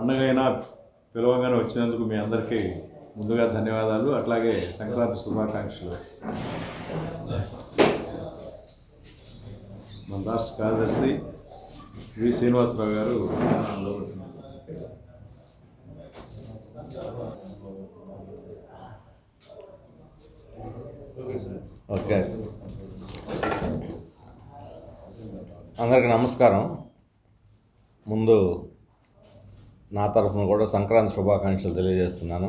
పండగ అయినా పిలవగానే వచ్చినందుకు మీ అందరికీ ముందుగా ధన్యవాదాలు. అట్లాగే సంక్రాంతి శుభాకాంక్షలు. మన రాష్ట్ర కార్యదర్శి వి శ్రీనివాసరావు గారు ఓకే. అందరికీ నమస్కారం. ముందు నా తరఫున కూడా సంక్రాంతి శుభాకాంక్షలు తెలియజేస్తున్నాను.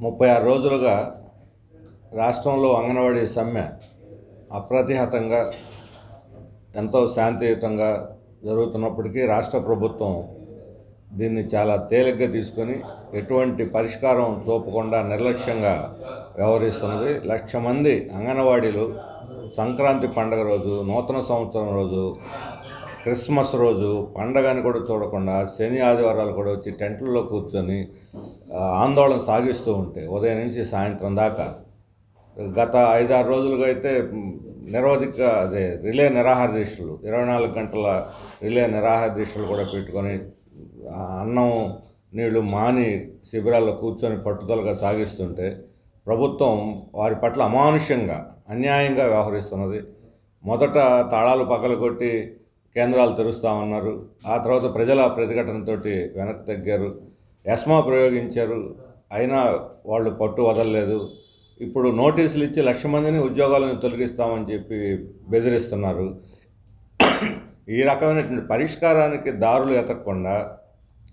ముప్పై ఆరు రోజులుగా రాష్ట్రంలో అంగన్వాడీ సమ్మె అప్రతిహతంగా ఎంతో శాంతియుతంగా జరుగుతున్నప్పటికీ రాష్ట్ర ప్రభుత్వం దీన్ని చాలా తేలిగ్గా తీసుకొని ఎటువంటి పరిష్కారం చూపకుండా నిర్లక్ష్యంగా వ్యవహరిస్తున్నది. లక్ష మంది అంగన్వాడీలు సంక్రాంతి పండగ రోజు నూతన సంవత్సరం రోజు క్రిస్మస్ రోజు పండగని కూడా చూడకుండా శని ఆదివారాలు కూడా వచ్చి టెంట్లలో కూర్చొని ఆందోళన సాగిస్తూ ఉంటే ఉదయం నుంచి సాయంత్రం దాకా గత ఐదారు రోజులుగా అయితే నిరవధిక అదే రిలే నిరాహార దీక్షలు ఇరవై నాలుగు గంటల రిలే నిరాహార దీక్షలు కూడా పెట్టుకొని అన్నం నీళ్ళు మాని శిబిరాల్లో కూర్చొని పట్టుదలగా సాగిస్తుంటే ప్రభుత్వం వారి పట్ల అమానుష్యంగా అన్యాయంగా వ్యవహరిస్తున్నది. మొదట తాళాలు పగలగొట్టి కేంద్రాలు తెరుస్తామన్నారు ఆ తర్వాత ప్రజల ప్రతిఘటనతోటి వెనక్కి తగ్గారు. ఎస్మా ప్రయోగించారు. అయినా వాళ్ళు పట్టు వదలలేదు. ఇప్పుడు నోటీసులు ఇచ్చి లక్ష మందిని ఉద్యోగాలను తొలగిస్తామని చెప్పి బెదిరిస్తున్నారు. ఈ రకమైనటువంటి పరిష్కారానికి దారులు ఎతకకుండా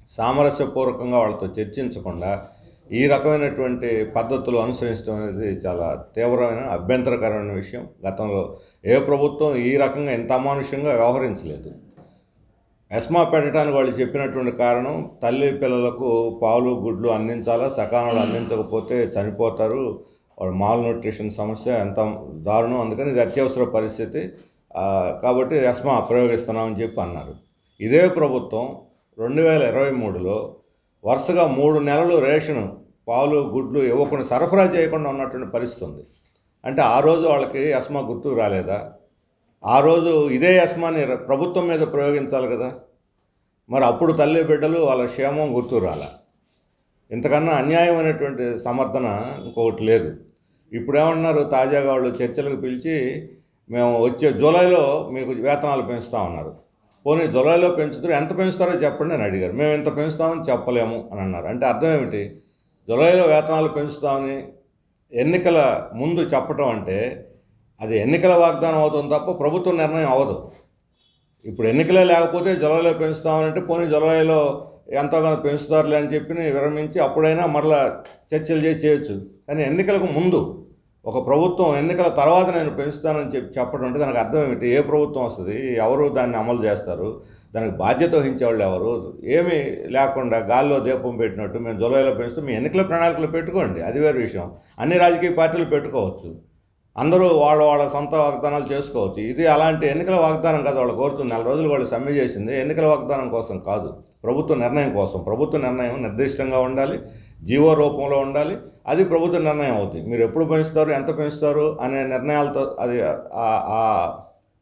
సామరస్యపూర్వకంగా వాళ్ళతో చర్చించకుండా ఈ రకమైనటువంటి పద్ధతులు అనుసరించడం అనేది చాలా తీవ్రమైన అభ్యంతరకరమైన విషయం. గతంలో ఏ ప్రభుత్వం ఈ రకంగా ఇంత అమానుష్యంగా వ్యవహరించలేదు. ఎస్మా పెట్టడానికి వాళ్ళు చెప్పినటువంటి కారణం తల్లి పిల్లలకు పాలు గుడ్లు అందించాలా సకాలంలో అందించకపోతే చనిపోతారు. వాళ్ళు మాల్ న్యూట్రిషన్ సమస్య ఎంత దారుణం అందుకని ఇది అత్యవసర పరిస్థితి. కాబట్టి ఎస్మా ప్రయోగిస్తున్నామని చెప్పి అన్నారు. ఇదే ప్రభుత్వం రెండు వేల ఇరవై మూడులో వరుసగా మూడు నెలలు రేషన్ పాలు గుడ్లు ఇవ్వకుండా సరఫరా చేయకుండా ఉన్నటువంటి పరిస్థితి ఉంది అంటే ఆ రోజు వాళ్ళకి అస్మా గుర్తు రాలేదా? ఆ రోజు ఇదే యస్మాని ప్రభుత్వం మీద ప్రయోగించాలి కదా? మరి అప్పుడు తల్లి బిడ్డలు వాళ్ళ క్షేమం గుర్తు రాలా? ఇంతకన్నా అన్యాయమైనటువంటి సమర్థన ఇంకొకటి లేదు. ఇప్పుడు ఏమన్నారు? తాజాగా వాళ్ళు చర్చలకు పిలిచి మేము వచ్చే జూలైలో మీకు వేతనాలు పెంచుతామన్నారు పోనీ జులైలో పెంచుతారు ఎంత పెంచుతారో చెప్పండి అని అడిగారు. మేము ఎంత పెంచుతామని చెప్పలేము అని అన్నారు. అంటే అర్థం ఏమిటి? జులైలో వేతనాలు పెంచుతామని ఎన్నికల ముందు చెప్పటం అంటే అది ఎన్నికల వాగ్దానం అవుతుంది తప్ప ప్రభుత్వ నిర్ణయం అవ్వదు. ఇప్పుడు ఎన్నికలే లేకపోతే జులైలో పెంచుతామనంటే పోనీ జులైలో ఎంతోగానో పెంచుతారులే అని చెప్పి విరమించి అప్పుడైనా మరలా చర్చలు చేసి చేయొచ్చు. కానీ ఎన్నికలకు ముందు ఒక ప్రభుత్వం ఎన్నికల తర్వాత నేను పెంచుతానని చెప్పి చెప్పడం అంటే దానికి అర్థం ఏమిటి? ఏ ప్రభుత్వం వస్తుంది? ఎవరు దాన్ని అమలు చేస్తారు? దానికి బాధ్యత వహించేవాళ్ళు ఎవరు? ఏమీ లేకుండా గాల్లో దీపం పెట్టినట్టు మేము జులైలో పెంచుతూ మీ ఎన్నికల ప్రణాళికలు పెట్టుకోండి. అది వేరే విషయం. అన్ని రాజకీయ పార్టీలు పెట్టుకోవచ్చు. అందరూ వాళ్ళ వాళ్ళ సొంత వాగ్దానాలు చేసుకోవచ్చు. ఇది అలాంటి ఎన్నికల వాగ్దానం కాదు వాళ్ళు కోరుతుంది నెల రోజులు వాళ్ళు సమ్మె చేసింది. ఎన్నికల వాగ్దానం కోసం కాదు. ప్రభుత్వ నిర్ణయం కోసం. ప్రభుత్వ నిర్ణయం నిర్దిష్టంగా ఉండాలి. జీవో రూపంలో ఉండాలి. అది ప్రభుత్వ నిర్ణయం అవుతుంది మీరు ఎప్పుడు పెంచుతారు ఎంత పెంచుతారు అనే నిర్ణయాలతో అది ఆ-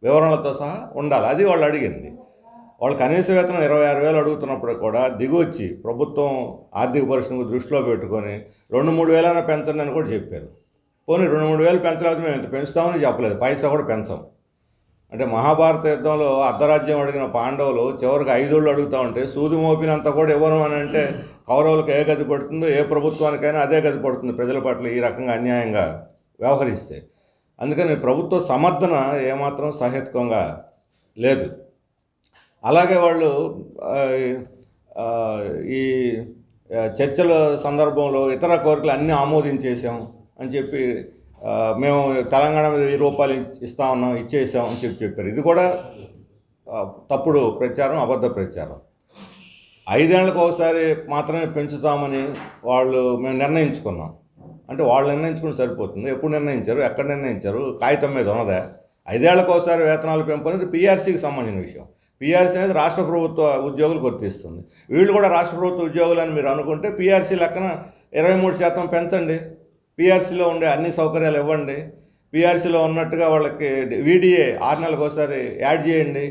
వివరణలతో సహా ఉండాలి. అది వాళ్ళు అడిగింది. వాళ్ళు కనీస వేతనం ఇరవై ఆరు వేలు అడుగుతున్నప్పుడు కూడా దిగొచ్చి ప్రభుత్వం ఆర్థిక పరిస్థితిని దృష్టిలో పెట్టుకొని రెండు మూడు వేలైనా పెంచండి అని కూడా చెప్పారు. పోనీ రెండు మూడు వేలు పెంచలేదు మేము ఇంత పెంచుతామని చెప్పలేదు. పైసా కూడా పెంచాం. అంటే మహాభారత యుద్ధంలో అర్ధరాజ్యం అడిగిన పాండవులు చివరికి ఐదోళ్ళు అడుగుతా ఉంటే సూది మోపినంత కూడా ఇవ్వను అని అంటే కౌరవులకు ఏ గది పడుతుందో ఏ ప్రభుత్వానికైనా అదే గది పడుతుంది ప్రజల పట్ల ఈ రకంగా అన్యాయంగా వ్యవహరిస్తే. అందుకని ప్రభుత్వ సమర్థన ఏమాత్రం సహేతుకంగా లేదు. అలాగే వాళ్ళు ఈ చర్చల సందర్భంలో ఇతర కోరికలు అన్నీ ఆమోదించేసాం అని చెప్పి మేము తెలంగాణ మీద వెయ్యి రూపాయలు ఇస్తా ఉన్నాం ఇచ్చేసాం అని చెప్పి చెప్పారు. ఇది కూడా తప్పుడు ప్రచారం అబద్ధ ప్రచారం. ఐదేళ్ళకు ఒకసారి మాత్రమే పెంచుతామని వాళ్ళు మేము నిర్ణయించుకున్నాం. అంటే వాళ్ళు నిర్ణయించుకుని సరిపోతుంది. ఎప్పుడు నిర్ణయించారు? ఎక్కడ నిర్ణయించారు? కాగితం మీద ఉన్నదే? ఐదేళ్ళకు ఒకసారి వేతనాలు పెంపు అనేది పీఆర్సీకి సంబంధించిన విషయం. పీఆర్సీ అనేది రాష్ట్ర ప్రభుత్వ ఉద్యోగులు గుర్తిస్తుంది. వీళ్ళు కూడా రాష్ట్ర ప్రభుత్వ ఉద్యోగులు అని మీరు అనుకుంటే పీఆర్సీ లెక్కన ఇరవై మూడు శాతం పెంచండి. పీఆర్సీలో ఉండే అన్ని సౌకర్యాలు ఇవ్వండి. పిఆర్సీలో ఉన్నట్టుగా వాళ్ళకి వీడిఏ ఆరు నెలలకు ఒకసారి యాడ్ చేయండి.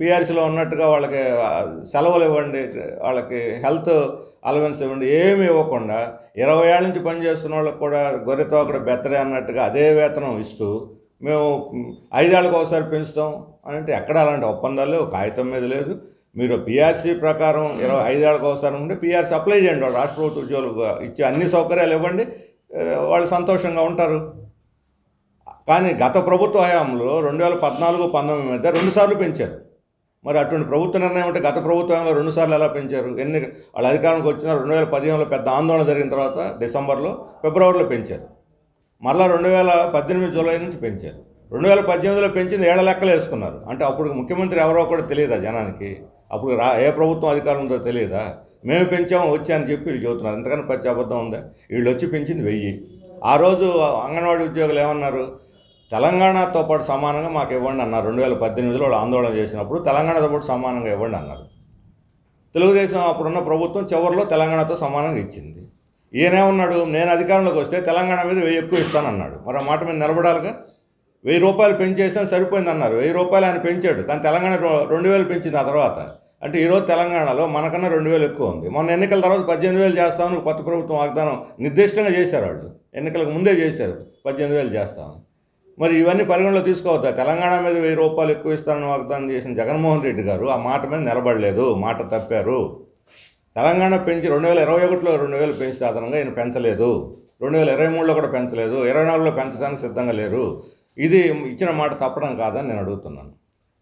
పిఆర్సీలో ఉన్నట్టుగా వాళ్ళకి సెలవులు ఇవ్వండి. వాళ్ళకి హెల్త్ అలవెన్స్ ఇవ్వండి. ఏమి ఇవ్వకుండా ఇరవై ఏళ్ళ నుంచి పనిచేస్తున్న వాళ్ళకి కూడా గొర్రెతో అక్కడ బెత్తరే అన్నట్టుగా అదే వేతనం ఇస్తూ మేము ఐదేళ్ళకి ఒకసారి పెంచుతాం అని అంటే ఎక్కడ అలాంటి ఒప్పందాలు లేవు. కాగితం మీద లేదు. మీరు పిఆర్సీ ప్రకారం ఇరవై ఐదేళ్ళకి ఒకసారి ఉంటే పిఆర్సీ అప్లై చేయండి. వాళ్ళు రాష్ట్ర ప్రభుత్వ ఉద్యోగులకు ఇచ్చే అన్ని సౌకర్యాలు ఇవ్వండి. వాళ్ళు సంతోషంగా ఉంటారు. కానీ గత ప్రభుత్వ హయాంలో రెండు వేల పద్నాలుగు పంతొమ్మిది మధ్య రెండుసార్లు పెంచారు. మరి అటువంటి ప్రభుత్వ నిర్ణయం అంటే గత ప్రభుత్వంలో రెండుసార్లు ఎలా పెంచారు? ఎన్ని వాళ్ళ అధికారంకి వచ్చిన రెండు వేల పదిహేనులో పెద్ద ఆందోళన జరిగిన తర్వాత డిసెంబర్లో ఫిబ్రవరిలో పెంచారు. మళ్ళా రెండు వేల పద్దెనిమిది జూలై నుంచి పెంచారు. రెండు వేల పద్దెనిమిదిలో పెంచింది ఏళ్ళ లెక్కలు వేసుకున్నారు. అంటే అప్పుడు ముఖ్యమంత్రి ఎవరో కూడా తెలియదా జనానికి? అప్పుడు రా ఏ ప్రభుత్వం అధికారం ఉందో తెలియదా? మేము పెంచాము వచ్చామని చెప్పి వీళ్ళు చెబుతున్నారు. ఎంతకన్నా పచ్చి అబద్ధం ఉందా? వీళ్ళు వచ్చి పెంచింది వెయ్యి. ఆ రోజు అంగన్వాడీ ఉద్యోగులు ఏమన్నారు? తెలంగాణతో పాటు సమానంగా మాకు ఇవ్వండి అన్నారు. రెండు వేల పద్దెనిమిదిలో వాళ్ళు ఆందోళన చేసినప్పుడు తెలంగాణతో పాటు సమానంగా ఇవ్వండి అన్నారు. తెలుగుదేశం అప్పుడున్న ప్రభుత్వం చివరిలో తెలంగాణతో సమానంగా ఇచ్చింది. ఈయనేమన్నాడు నేను అధికారంలోకి వస్తే తెలంగాణ మీద వెయ్యి ఎక్కువ ఇస్తానన్నాడు. మరి ఆ మాట మీద నిలబడాలిగా? వెయ్యి రూపాయలు పెంచేసాను సరిపోయింది అన్నారు వెయ్యి రూపాయలు ఆయన పెంచాడు కానీ తెలంగాణ రెండు వేలు పెంచింది ఆ తర్వాత. అంటే ఈరోజు తెలంగాణలో మనకన్నా రెండు వేలు ఎక్కువ ఉంది. మొన్న ఎన్నికల తర్వాత పద్దెనిమిది వేలు చేస్తామని కొత్త ప్రభుత్వం వాగ్దానం నిర్దిష్టంగా చేశారు వాళ్ళు. ఎన్నికలకు ముందే చేశారు పద్దెనిమిది వేలు చేస్తామని. మరి ఇవన్నీ పరిగణలో తీసుకోవద్దా? తెలంగాణ మీద వెయ్యి రూపాయలు ఎక్కువ ఇస్తానని వాగ్దానం చేసిన జగన్మోహన్ రెడ్డి గారు ఆ మాట మీద నిలబడలేదు మాట తప్పారు. తెలంగాణ పెంచి రెండు వేల ఇరవై ఒకటిలో రెండు వేలు పెంచి సాధారణంగా ఈయన పెంచలేదు. రెండు వేల ఇరవై మూడులో కూడా పెంచలేదు. ఇరవై నాలుగులో పెంచడానికి సిద్ధంగా లేరు. ఇది ఇచ్చిన మాట తప్పడం కాదని నేను అడుగుతున్నాను.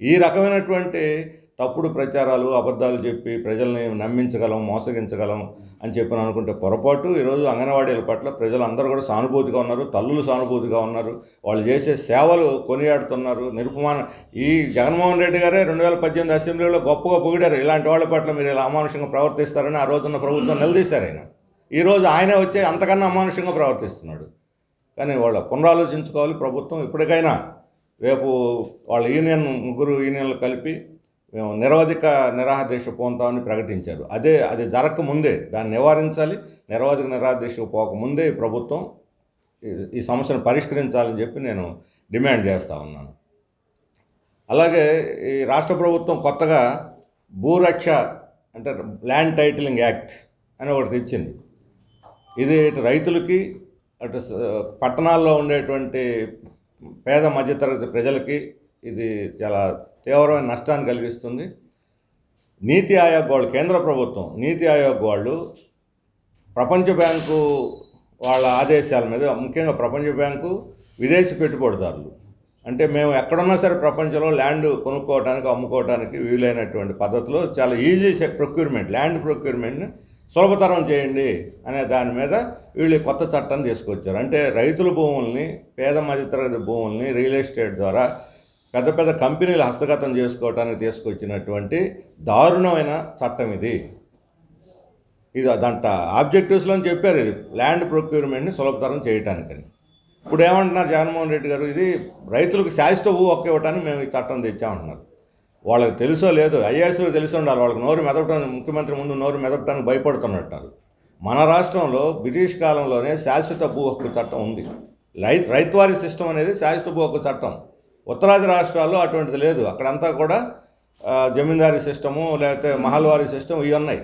ఈ రకమైనటువంటి తప్పుడు ప్రచారాలు అబద్ధాలు చెప్పి ప్రజల్ని నమ్మించగలం మోసగించగలం అని చెప్పి అనుకుంటే పొరపాటు. ఈరోజు అంగన్వాడీల పట్ల ప్రజలు అందరూ కూడా సానుభూతిగా ఉన్నారు తల్లులు సానుభూతిగా ఉన్నారు. వాళ్ళు చేసే సేవలు కొనియాడుతున్నారు. నిరుపమాన ఈ జగన్మోహన్ రెడ్డి గారే రెండు వేల పద్దెనిమిది అసెంబ్లీలో గొప్పగా పొగిడారు. ఇలాంటి వాళ్ళ పట్ల మీరు ఇలా అమానుషంగా ప్రవర్తిస్తారని ఆ రోజున్న ప్రభుత్వం నిలదీశారు ఆయన. ఈరోజు ఆయనే వచ్చి అంతకన్నా అమానుషంగా ప్రవర్తిస్తున్నాడు. కానీ వాళ్ళ పునరాలోచించుకోవాలి ప్రభుత్వం. ఇప్పటికైనా రేపు వాళ్ళ యూనియన్ ముగ్గురు యూనియన్లు కలిపి మేము నిరవధిక నిరాహదేశ పోతామని ప్రకటించారు. అదే అది జరగకముందే దాన్ని నివారించాలి. నిరవధిక నిరాహదేశ పోకముందే ఈ ప్రభుత్వం ఈ- ఈ సమస్యను పరిష్కరించాలని చెప్పి నేను డిమాండ్ చేస్తూ ఉన్నాను. అలాగే ఈ రాష్ట్ర ప్రభుత్వం కొత్తగా భూరక్ష అంటే ల్యాండ్ టైటిలింగ్ యాక్ట్ అని ఒకటి తెచ్చింది. ఇది ఇటు రైతులకి అటు పట్టణాల్లో ఉండేటువంటి పేద మధ్యతరగతి ప్రజలకి ఇది చాలా తీవ్రమైన నష్టాన్ని కలిగిస్తుంది. నీతి ఆయోగ్ వాళ్ళు కేంద్ర ప్రభుత్వం నీతి ఆయోగ్ వాళ్ళు ప్రపంచ బ్యాంకు వాళ్ళ ఆదేశాల మీద ముఖ్యంగా ప్రపంచ బ్యాంకు విదేశీ పెట్టుబడిదారులు. అంటే మేము ఎక్కడున్నా సరే ప్రపంచంలో ల్యాండ్ కొనుక్కోవడానికి అమ్ముకోవడానికి వీలైనటువంటి పద్ధతిలో చాలా ఈజీ ప్రొక్యూర్మెంట్ ల్యాండ్ ప్రొక్యూర్మెంట్ని సులభతరం చేయండి అనే దాని మీద వీళ్ళు కొత్త చట్టాన్ని తీసుకొచ్చారు. అంటే రైతుల భూముల్ని పేద మధ్యతరగతి భూముల్ని రియల్ ఎస్టేట్ ద్వారా పెద్ద పెద్ద కంపెనీలు హస్తగతం చేసుకోవటానికి తీసుకొచ్చినటువంటి దారుణమైన చట్టం ఇది. ఇది అదంట ఆబ్జెక్టివ్స్లో చెప్పారు ఇది. ల్యాండ్ ప్రొక్యూర్మెంట్ని సులభతరం చేయటానికని. ఇప్పుడు ఏమంటున్నారు జగన్మోహన్ రెడ్డి గారు? ఇది రైతులకు శాశ్వత భూ ఒక్క ఇవ్వటానికి మేము ఈ చట్టం తెచ్చామంటున్నారు. వాళ్ళకి తెలుసో లేదో ఐఏఎస్లో తెలిసి ఉండాలి. వాళ్ళకి నోరు మెదపడానికి ముఖ్యమంత్రి ముందు నోరు మెదపడానికి భయపడుతున్నట్టారు మన రాష్ట్రంలో బ్రిటిష్ కాలంలోనే శాశ్వత భూ హక్కు చట్టం ఉంది. రై రైతువారి సిస్టమ్ అనేది శాశ్వత భూ హక్కు చట్టం. ఉత్తరాది రాష్ట్రాల్లో అటువంటిది లేదు. అక్కడంతా కూడా జమీందారీ సిస్టము లేకపోతే మహల్వారీ సిస్టమ్ ఇవి ఉన్నాయి.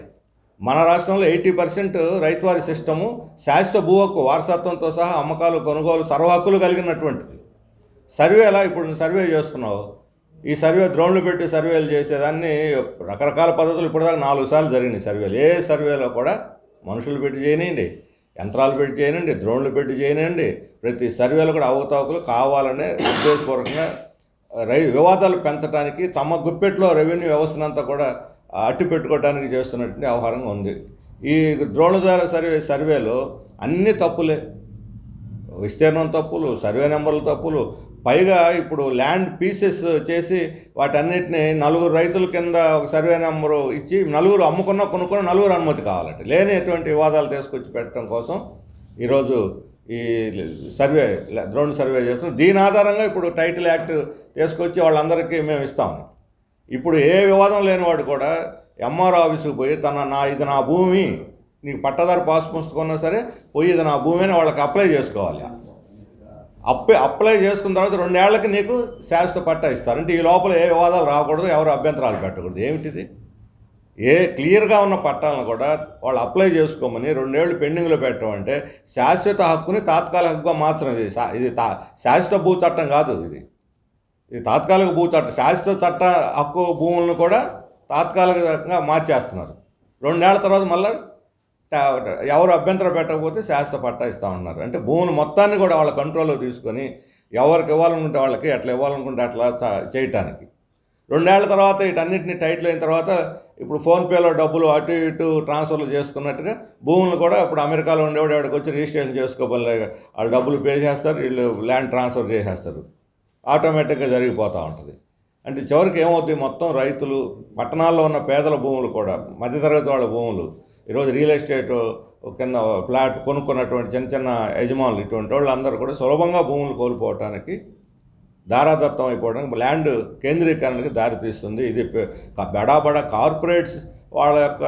మన రాష్ట్రంలో ఎయిటీ పర్సెంట్ రైతువారి సిస్టము శాశ్వత భూ హక్కు వారసత్వంతో సహా అమ్మకాలు కొనుగోలు సర్వ హక్కులు కలిగినటువంటిది. సర్వే ఎలా ఇప్పుడు సర్వే చేస్తున్నావు? ఈ సర్వే డ్రోన్లు పెట్టి సర్వేలు చేసేదాన్ని రకరకాల పద్ధతులు ఇప్పటిదాకా నాలుగు సార్లు జరిగినాయి సర్వేలు. ఏ సర్వేలో కూడా మనుషులు పెట్టి చేయనియండి. యంత్రాలు పెట్టి చేయనండి డ్రోన్లు పెట్టి చేయనండి ప్రతి సర్వేలు కూడా అవతావకులు కావాలనే ఉద్దేశపూర్వకంగా రై వివాదాలు పెంచడానికి తమ గుప్పెట్లో రెవెన్యూ వ్యవస్థనంతా కూడా అట్టి పెట్టుకోవడానికి చేస్తున్నటువంటి వ్యవహారంగా ఉంది. ఈ డ్రోన్ ద్వారా సర్వే సర్వేలో అన్ని తప్పులే విస్తీర్ణం తప్పులు సర్వే నెంబర్లు తప్పులు. పైగా ఇప్పుడు ల్యాండ్ పీసెస్ చేసి వాటన్నిటిని నలుగురు రైతుల కింద ఒక సర్వే నెంబరు ఇచ్చి నలుగురు అమ్ముకున్న కొనుక్కున్న నలుగురు అనుమతి కావాలట. లేనిటువంటి వివాదాలు తీసుకొచ్చి పెట్టడం కోసం ఈరోజు ఈ సర్వే డ్రోన్ సర్వే చేస్తున్నాం. దీని ఆధారంగా ఇప్పుడు టైటిల్ యాక్ట్ తీసుకొచ్చి వాళ్ళందరికీ మేము ఇస్తాము ఇప్పుడు ఏ వివాదం లేనివాడు కూడా ఎంఆర్ ఆఫీసుకు పోయి తన నా ఇది నా భూమి నీకు పట్టదారు పాస్ పుస్తకం ఉన్నా సరే పోయి ఇది నా భూమి అని వాళ్ళకి అప్లై చేసుకోవాలి. అప్లై అప్లై చేసుకున్న తర్వాత రెండేళ్ళకి నీకు శాశ్వత పట్టా ఇస్తారు. అంటే ఈ లోపల ఏ వివాదాలు రాకూడదు ఎవరు అభ్యంతరాలు పెట్టకూడదు. ఏమిటిది? ఏ క్లియర్గా ఉన్న పట్టాలను కూడా వాళ్ళు అప్లై చేసుకోమని రెండేళ్ళు పెండింగ్లో పెట్టడం అంటే శాశ్వత హక్కుని తాత్కాలిక హక్కుగా మార్చడం. ఇది ఇది తా శాశ్వత భూ చట్టం కాదు ఇది. ఇది తాత్కాలిక భూ చట్టం శాశ్వత చట్ట హక్కు భూములను కూడా తాత్కాలికంగా మార్చేస్తున్నారు. రెండేళ్ళ తర్వాత మళ్ళీ ఎవరు అభ్యంతరం పెట్టకపోతే శాస్త్ర పట్టా ఇస్తా ఉన్నారు. అంటే భూములు మొత్తాన్ని కూడా వాళ్ళ కంట్రోల్లో తీసుకొని ఎవరికి ఇవ్వాలనుకుంటే వాళ్ళకి అట్లా ఇవ్వాలనుకుంటే అట్లా చేయటానికి. రెండేళ్ళ తర్వాత వీటన్నిటిని టైట్లు అయిన తర్వాత ఇప్పుడు ఫోన్పేలో డబ్బులు అటు ఇటు ట్రాన్స్ఫర్లు చేసుకున్నట్టుగా భూములు కూడా ఇప్పుడు అమెరికాలో ఉండేవాడు వాడికి వచ్చి రిజిస్ట్రేషన్ చేసుకోవాలి వాళ్ళు డబ్బులు పే చేస్తారు వీళ్ళు ల్యాండ్ ట్రాన్స్ఫర్ చేసేస్తారు. ఆటోమేటిక్గా జరిగిపోతూ ఉంటుంది. అంటే చివరికి ఏమవుతుంది మొత్తం రైతులు పట్టణాల్లో ఉన్న పేదల భూములు కూడా మధ్యతరగతి వాళ్ళ భూములు ఈరోజు రియల్ ఎస్టేట్ కింద ఫ్లాట్ కొనుక్కున్నటువంటి చిన్న చిన్న యజమానులు ఇటువంటి వాళ్ళందరూ కూడా సులభంగా భూములు కోల్పోవటానికి దారాదత్తం అయిపోవడానికి ల్యాండ్ కేంద్రీకరణకి దారితీస్తుంది. ఇది పె- కార్పొరేట్స్ వాళ్ళ యొక్క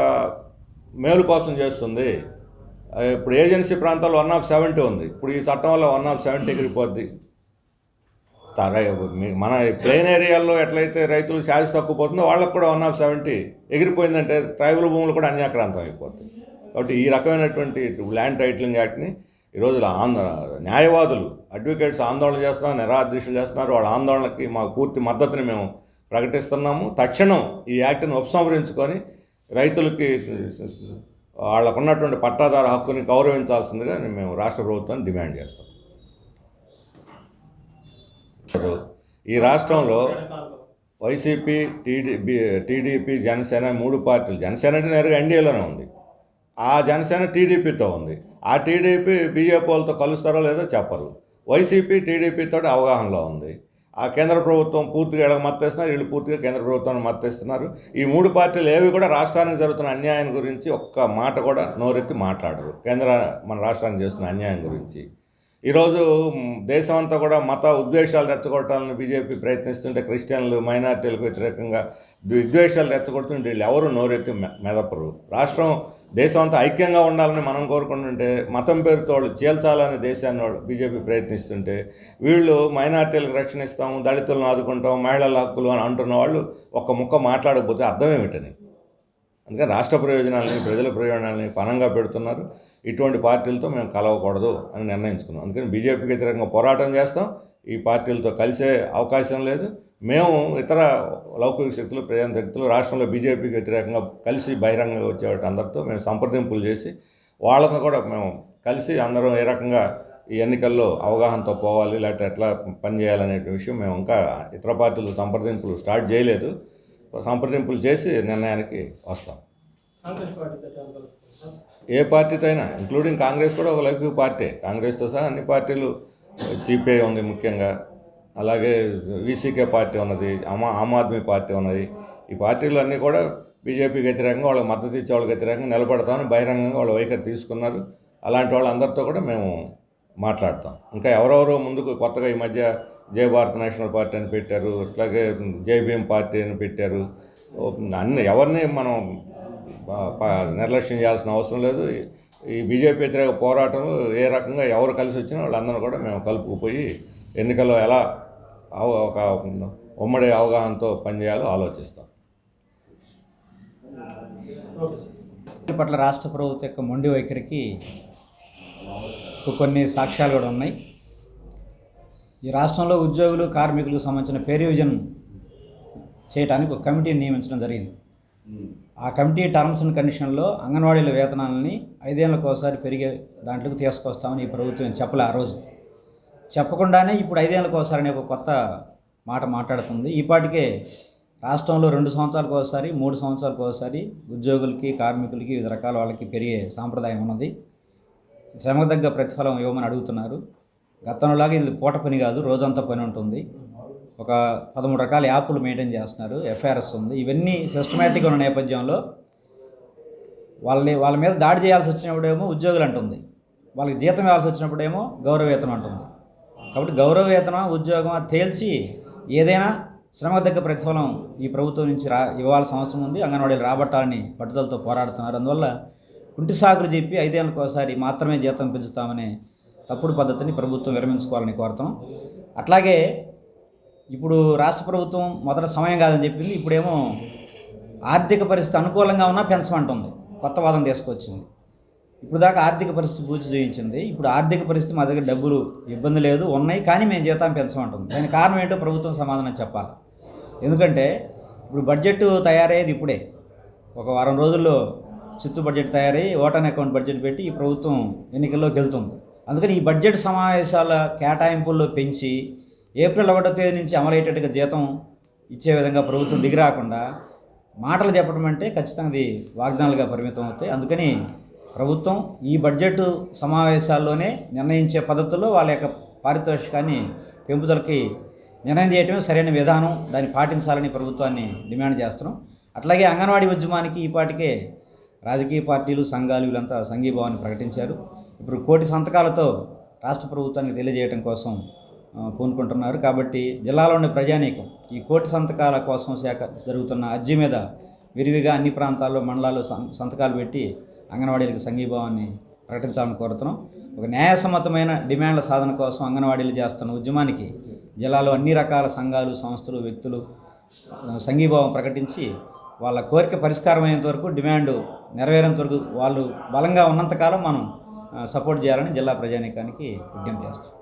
మేలు కోసం చేస్తుంది. ఇప్పుడు ఏజెన్సీ ప్రాంతాల్లో వన్ ఆఫ్ సెవెంటీ ఉంది. ఇప్పుడు ఈ చట్టం వల్ల వన్ ఆఫ్ సెవెంటీ ఎగిరిపోద్ది మన ప్లెయిన్ ఏరియాల్లో ఎట్లయితే రైతులు శాశ్వత తక్కువ పోతుందో వాళ్ళకు కూడా వన్ ఆఫ్ సెవెంటీ ఎగిరిపోయిందంటే ట్రైబల్ భూములు కూడా అన్యాక్రాంతం అయిపోతాయి. కాబట్టి ఈ రకమైనటువంటి ల్యాండ్ టైటిలింగ్ యాక్ట్ని ఈరోజు ఆంధ్ర న్యాయవాదులు అడ్వకేట్స్ ఆందోళన చేస్తున్నారు నిరాదీక్షలు చేస్తున్నారు. వాళ్ళ ఆందోళనకి మాకు పూర్తి మద్దతుని మేము ప్రకటిస్తున్నాము. తక్షణం ఈ యాక్ట్ని ఉపసంహరించుకొని రైతులకి వాళ్ళకున్నటువంటి పట్టాదారు హక్కుని గౌరవించాల్సిందిగా మేము రాష్ట్ర ప్రభుత్వాన్ని డిమాండ్ చేస్తాం ఈ రాష్ట్రంలో వైసీపీ టీడీపీ టీడీపీ జనసేన మూడు పార్టీలు. జనసేన అంటే నేరుగా ఎన్డీఏలోనే ఉంది. ఆ జనసేన టీడీపీతో ఉంది. ఆ టీడీపీ బీజేపీలతో కలుస్తారో లేదో చెప్పరు. వైసీపీ టీడీపీతో అవగాహనలో ఉంది. ఆ కేంద్ర ప్రభుత్వం పూర్తిగా వీళ్ళకి మద్దతిస్తున్నారు వీళ్ళు పూర్తిగా కేంద్ర ప్రభుత్వాన్ని మద్దతిస్తున్నారు ఈ మూడు పార్టీలు ఏవి కూడా రాష్ట్రానికి జరుగుతున్న అన్యాయం గురించి ఒక్క మాట కూడా నోరెత్తి మాట్లాడరు. కేంద్ర మన రాష్ట్రానికి చేస్తున్న అన్యాయం గురించి. ఈరోజు దేశమంతా దేశం అంతా కూడా మత ఉద్వేషాలు రెచ్చగొట్టాలని బీజేపీ ప్రయత్నిస్తుంటే క్రిస్టియన్లు మైనార్టీలకు వ్యతిరేకంగా విద్వేషాలు రెచ్చగొడుతుంటే వీళ్ళు ఎవరు నోరెత్తి మెదపరు. రాష్ట్రం దేశం అంతా ఐక్యంగా ఉండాలని మనం కోరుకుంటుంటే మతం పేరుతో వాళ్ళు చీల్చాలని దేశాన్ని వాళ్ళు బీజేపీ ప్రయత్నిస్తుంటే వీళ్ళు మైనార్టీలకు రక్షణ ఇస్తాము దళితులను ఆదుకుంటాం మహిళల హక్కులు అని అంటున్న వాళ్ళు ఒక్క ముక్క మాట్లాడకపోతే అర్థం ఏమిటని? అందుకని రాష్ట్ర ప్రయోజనాలని ప్రజల ప్రయోజనాలని పనంగా పెడుతున్నారు. ఇటువంటి పార్టీలతో మేము కలవకూడదు అని నిర్ణయించుకున్నాం. అందుకని బీజేపీకి వ్యతిరేకంగా పోరాటం చేస్తాం. ఈ పార్టీలతో కలిసే అవకాశం లేదు. మేము ఇతర లౌకిక శక్తులు ప్రజా శక్తులు రాష్ట్రంలో బీజేపీకి వ్యతిరేకంగా కలిసి బహిరంగంగా వచ్చేవాటి అందరితో మేము సంప్రదింపులు చేసి వాళ్ళని కూడా మేము కలిసి అందరం ఏ రకంగా ఈ ఎన్నికల్లో అవగాహనతో పోవాలి లేకపోతే ఎట్లా పనిచేయాలనే విషయం మేము ఇంకా ఇతర పార్టీలు సంప్రదింపులు స్టార్ట్ చేయలేదు. సంప్రదింపులు చేసి నిర్ణయానికి వస్తాం? ఏ పార్టీతో అయినా ఇంక్లూడింగ్ కాంగ్రెస్ కూడా ఒక లౌకిక పార్టీ. కాంగ్రెస్తో సహా అన్ని పార్టీలు సిపిఐ ఉంది ముఖ్యంగా. అలాగే వీసీకే పార్టీ ఉన్నది ఆమ్ ఆమ్ ఆద్మీ పార్టీ ఉన్నది. ఈ పార్టీలు అన్నీ కూడా బీజేపీకి వ్యతిరేకంగా వాళ్ళకి మద్దతు ఇచ్చే వాళ్ళకి వ్యతిరేకంగా నిలబడతామని బహిరంగంగా వాళ్ళ వైఖరి తీసుకున్నారు. అలాంటి వాళ్ళందరితో కూడా మేము మాట్లాడతాం. ఇంకా ఎవరెవరో ముందుకు కొత్తగా ఈ మధ్య జై భారత్ నేషనల్ పార్టీ అని పెట్టారు అట్లాగే జేబీఎం పార్టీ అని పెట్టారు. అన్ని ఎవరిని మనం నిర్లక్ష్యం చేయాల్సిన అవసరం లేదు. ఈ- బీజేపీ వ్యతిరేక పోరాటంలో ఏ రకంగా ఎవరు కలిసి వచ్చినా వాళ్ళందరూ కూడా మేము కలుపుకుపోయి ఎన్నికల్లో ఎలా అవ- ఒక ఉమ్మడి అవగాహనతో పనిచేయాలో ఆలోచిస్తాం. పట్ల రాష్ట్ర ప్రభుత్వం యొక్క మొండి వైఖరికి కొన్ని సాక్ష్యాలు కూడా ఉన్నాయి. ఈ రాష్ట్రంలో ఉద్యోగులు కార్మికులకు సంబంధించిన పే రివిజన్ చేయడానికి ఒక కమిటీని నియమించడం జరిగింది. ఆ కమిటీ టర్మ్స్ అండ్ కండిషన్లో అంగన్వాడీల వేతనాలని ఐదేళ్ళకి ఒకసారి పెరిగే దాంట్లోకి తీసుకొస్తామని ఈ ప్రభుత్వం చెప్పలే ఆ రోజు. చెప్పకుండానే ఇప్పుడు ఐదేళ్ళకి ఒకసారి అనే ఒక కొత్త మాట మాట్లాడుతుంది. ఈపాటికే రాష్ట్రంలో రెండు సంవత్సరాలకు ఒకసారి మూడు సంవత్సరాలకు ఒకసారి ఉద్యోగులకి కార్మికులకి వివిధ రకాల వాళ్ళకి పెరిగే సాంప్రదాయం ఉన్నది. శ్రమకు తగ్గ ప్రతిఫలం ఇవ్వమని అడుగుతున్నారు. గతంలోలాగా ఇది పూట పని కాదు రోజంతా పని ఉంటుంది. ఒక పదమూడు రకాల యాప్లు మెయింటైన్ చేస్తున్నారు. ఎఫ్ఐఆర్ఎస్ ఉంది. ఇవన్నీ సిస్టమేటిక్గా ఉన్న నేపథ్యంలో వాళ్ళని వాళ్ళ మీద దాడి చేయాల్సి వచ్చినప్పుడేమో ఉద్యోగులు అంటుంది. వాళ్ళకి జీతం ఇవ్వాల్సి వచ్చినప్పుడేమో గౌరవవేతనం అంటుంది. కాబట్టి గౌరవవేతనం ఉద్యోగం తేల్చి ఏదైనా శ్రమకు తగ్గ ప్రతిఫలం ఈ ప్రభుత్వం నుంచి రా ఇవ్వాల్సిన అవసరం ఉంది. అంగన్వాడీలు రాబట్టాలని పట్టుదలతో పోరాడుతున్నారు. అందువల్ల కుంటి సాగులు చెప్పి ఐదేళ్ళకి ఒకసారి మాత్రమే జీతం పెంచుతామనే తప్పుడు పద్ధతిని ప్రభుత్వం విరమించుకోవాలని కోరుతాం అట్లాగే ఇప్పుడు రాష్ట్ర ప్రభుత్వం మొదట సమయం కాదని చెప్పింది ఇప్పుడేమో ఆర్థిక పరిస్థితి అనుకూలంగా ఉన్నా పెంచమంటుంది. కొత్త వాదం తీసుకొచ్చింది. ఇప్పుడు దాకా ఆర్థిక పరిస్థితి పూర్తి చేయించింది. ఇప్పుడు ఆర్థిక పరిస్థితి మా దగ్గర డబ్బులు ఇబ్బంది లేదు ఉన్నాయి కానీ మేము జీతం పెంచమంటుంది. దానికి కారణం ఏంటో ప్రభుత్వం సమాధానం చెప్పాలి. ఎందుకంటే ఇప్పుడు బడ్జెట్ తయారయ్యేది ఇప్పుడే. ఒక వారం రోజుల్లో చిత్తు బడ్జెట్ తయారయ్యి ఓటాన్ అకౌంట్ బడ్జెట్ పెట్టి ఈ ప్రభుత్వం ఎన్నికల్లోకి వెళ్తుంది. అందుకని ఈ బడ్జెట్ సమావేశాల కేటాయింపుల్లో పెంచి ఏప్రిల్ ఒకటో తేదీ నుంచి అమలయ్యేటట్టుగా జీతం ఇచ్చే విధంగా ప్రభుత్వం దిగిరాకుండా మాటలు చెప్పడం అంటే ఖచ్చితంగా అది వాగ్దానాలుగా పరిమితం అవుతాయి. అందుకని ప్రభుత్వం ఈ బడ్జెట్ సమావేశాల్లోనే నిర్ణయించే పద్ధతుల్లో వాళ్ళ యొక్క పారితోషికాన్ని పెంపుదలకి నిర్ణయం చేయటమే సరైన విధానం. దాన్ని పాటించాలని ప్రభుత్వాన్ని డిమాండ్ చేస్తున్నాం. అట్లాగే అంగన్వాడీ ఉద్యమానికి ఈ పాటికే రాజకీయ పార్టీలు సంఘాలు వీళ్ళంతా సంఘీభావాన్ని ప్రకటించారు. ఇప్పుడు కోటి సంతకాలతో రాష్ట్ర ప్రభుత్వానికి తెలియజేయడం కోసం పూనుకుంటున్నారు. కాబట్టి జిల్లాలో ఉండే ప్రజానీకం ఈ కోటి సంతకాల కోసం శాఖ జరుగుతున్న అర్జీ మీద విరివిగా అన్ని ప్రాంతాల్లో మండలాల్లో సం- సంతకాలు పెట్టి అంగన్వాడీలకు సంఘీభావాన్ని ప్రకటించాలని కోరుతున్నాం. ఒక న్యాయసమ్మతమైన డిమాండ్ల సాధన కోసం అంగన్వాడీలు చేస్తున్న ఉద్యమానికి జిల్లాలో అన్ని రకాల సంఘాలు సంస్థలు వ్యక్తులు సంఘీభావం ప్రకటించి వాళ్ళ కోరిక పరిష్కారం అయ్యేంత వరకు డిమాండ్ నెరవేరేంత వరకు వాళ్ళు బలంగా ఉన్నంతకాలం మనం సపోర్ట్ చేయాలని జిల్లా ప్రజానీకానికి విజ్ఞప్తి చేస్తాం